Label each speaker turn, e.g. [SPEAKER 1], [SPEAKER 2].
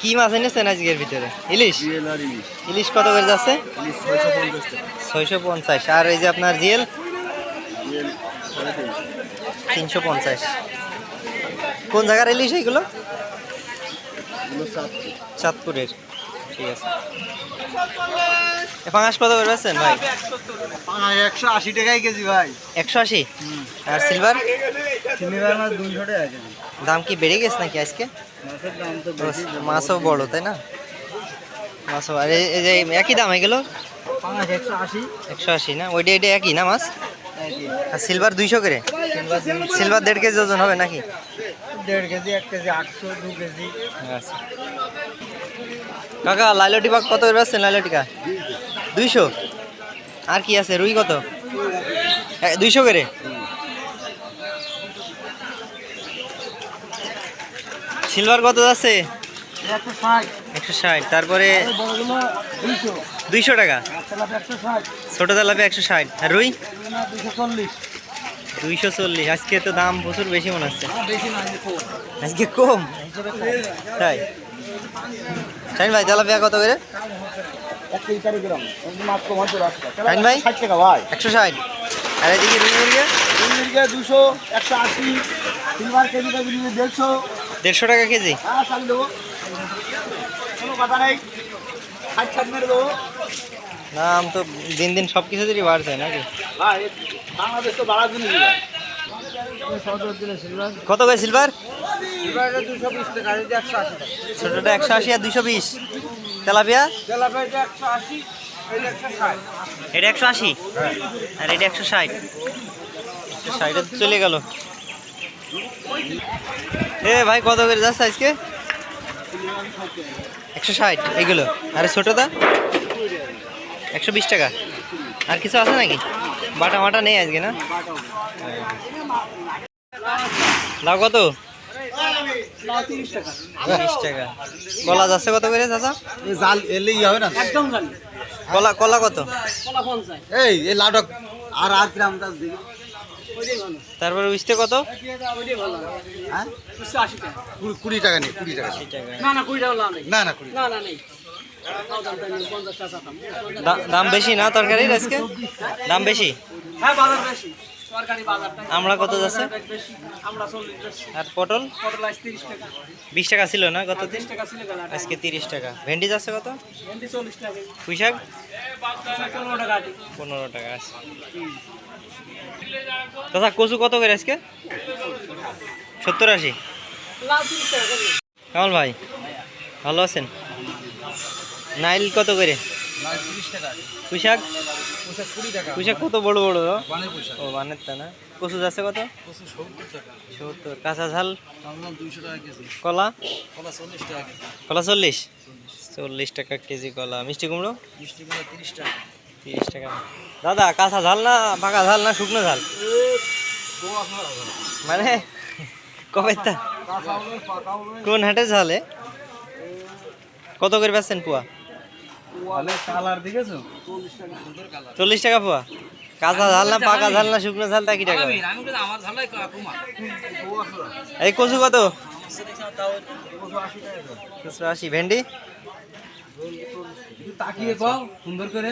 [SPEAKER 1] কি মাছ এনেছেন আজকের ভিতরে? ইলিশ?
[SPEAKER 2] ইলিশ।
[SPEAKER 1] কত করে যাচ্ছে?
[SPEAKER 2] ছয়শো পঞ্চাশ
[SPEAKER 1] আর এই যে আপনার জিএল?
[SPEAKER 2] জিএল তিনশো।
[SPEAKER 1] পঞ্চাশ। কোন জায়গার ইলিশ এইগুলো? চাঁদপুরের। ঠিক আছে। এ পাঙাশ কত করে পাচ্ছেন ভাই?
[SPEAKER 2] একশো আশি টাকাই কেজি ভাই।
[SPEAKER 1] একশো আশি? আর সিলভার
[SPEAKER 2] সিলভার মাছ দুশো টাকা
[SPEAKER 1] দাম কি বেড়ে গেছে নাকি আজকে? মাছও বড় তাই না? মাছও আর এই যে একই দাম এগুলো?
[SPEAKER 2] পাঁচ একশো আশি।
[SPEAKER 1] একশো আশি না? ওইটা এটা একই না মাছ? আর সিলভার দুইশো করে? সিলভার দেড় কেজি ওজন হবে নাকি?
[SPEAKER 2] দেড় কেজি এক কেজি আটশো দু কেজি।
[SPEAKER 1] আচ্ছা। কাকা, লাইলটি বাগ কত করে পাচ্ছেন লাইলটিকা দুইশো? আর কি আছে? রুই কত? দুইশো করে? সিলভার কত যাচ্ছে?
[SPEAKER 2] একশো ষাট।
[SPEAKER 1] তারপরে
[SPEAKER 2] দুইশো
[SPEAKER 1] টাকা? ছোটো তেলাপি একশো ষাট। আর রুই? দুইশো চল্লিশ। আজকে তো দাম প্রচুর বেশি মনে হচ্ছে। আজকে কম? তাই? শাহিন ভাই তেলাপিয়া কত করে? শাহিন ভাই? একশো ষাট। আর এদিকে রুই মুরগি?
[SPEAKER 2] মিনিটে দুশো একশো আশি। সিলভার কেজি কেজি দেড়শো।
[SPEAKER 1] দেড়শো টাকা কেজি?
[SPEAKER 2] হ্যাঁ চালি দেবো। কোনো কথা নেই। ষাট ষাট মেরে দেবো।
[SPEAKER 1] দাম তো দিন দিন সব কিছুতেরই বাড়ছে নাকি?
[SPEAKER 2] ভাই বাংলাদেশ তো বাড়ার জন্য
[SPEAKER 1] কত করে সিলভার?
[SPEAKER 2] দুশো বিশ টাকা একশো আশি টাকা।
[SPEAKER 1] ছোটোটা একশো আশি আর দুশো বিশ। তেলাপিয়া?
[SPEAKER 2] তেলাপিয়াটা একশো আশি এটা একশো
[SPEAKER 1] আশি? আর এটা একশো ষাট। ষাটে চলে গেল। এ ভাই কত করে যাচ্ছে আজকে? একশো ষাট এইগুলো আরে ছোটোটা? একশো বিশ টাকা। আর কিছু আছে নাকি? বাটা মাটা নেই আজকে না? লাউ কত?
[SPEAKER 2] তিরিশ টাকা।
[SPEAKER 1] কলা যাচ্ছে কত করে চাচা?
[SPEAKER 2] জাল এলেই হবে না?
[SPEAKER 3] একদম
[SPEAKER 1] কলা কলা কত
[SPEAKER 2] এই এই লাউডক আর আর গ্রাম দাস দিবি
[SPEAKER 1] তারপরে উঠতে কত?
[SPEAKER 2] হ্যাঁ? কুড়ি- টাকা নেই কুড়ি টাকা
[SPEAKER 3] না না কুড়ি টাকা নেই।
[SPEAKER 2] না না কুড়ি
[SPEAKER 3] না না নেই। দাম
[SPEAKER 1] বেশি না তরকারির আজকে? দাম বেশি?
[SPEAKER 3] হ্যাঁ বাজার বেশি।
[SPEAKER 1] আমরা কত যাচ্ছে? আর পটল? বিশ টাকা ছিল না দিন?
[SPEAKER 3] টাকা ছিল
[SPEAKER 1] আজকে তিরিশ টাকা। ভেন্ডি যাচ্ছে কত?
[SPEAKER 3] টাকা। পনেরো টাকা
[SPEAKER 1] আছে। দাদা কচু কত করে আজকে? সত্তর আশি? কামাল ভাই ভালো আছেন? নাইল কত করে?
[SPEAKER 2] পোশাক
[SPEAKER 1] কত বড় বড়
[SPEAKER 2] বানের
[SPEAKER 1] ও বানের তা না। কচু যাচ্ছে কত?
[SPEAKER 2] সত্তর
[SPEAKER 1] কাঁচা ঝাল? কলা?
[SPEAKER 2] কলা চল্লিশ
[SPEAKER 1] কলা চল্লিশ? চল্লিশ। টাকা কেজি কলা। মিষ্টি কুমড়ো?
[SPEAKER 2] মিষ্টি কুমড়া তিরিশ টাকা।
[SPEAKER 1] তিরিশ টাকা। দাদা কাঁচা ঝাল না পাকা ঝাল না শুকনো ঝাল? মানে কবে কোন হাটে ঝালে? কত করে পাচ্ছেন পোয়া?
[SPEAKER 2] কালার দেখেছ?
[SPEAKER 1] চল্লিশ টাকা পোয়া। কাঁচা ঝাল না পাকা ঝাল না শুকনো ঝাল তাকি টাকা? এই কচু কত? খুচরো আশি ভেন্ডি?
[SPEAKER 2] তাকিয়ে কও সুন্দর করে।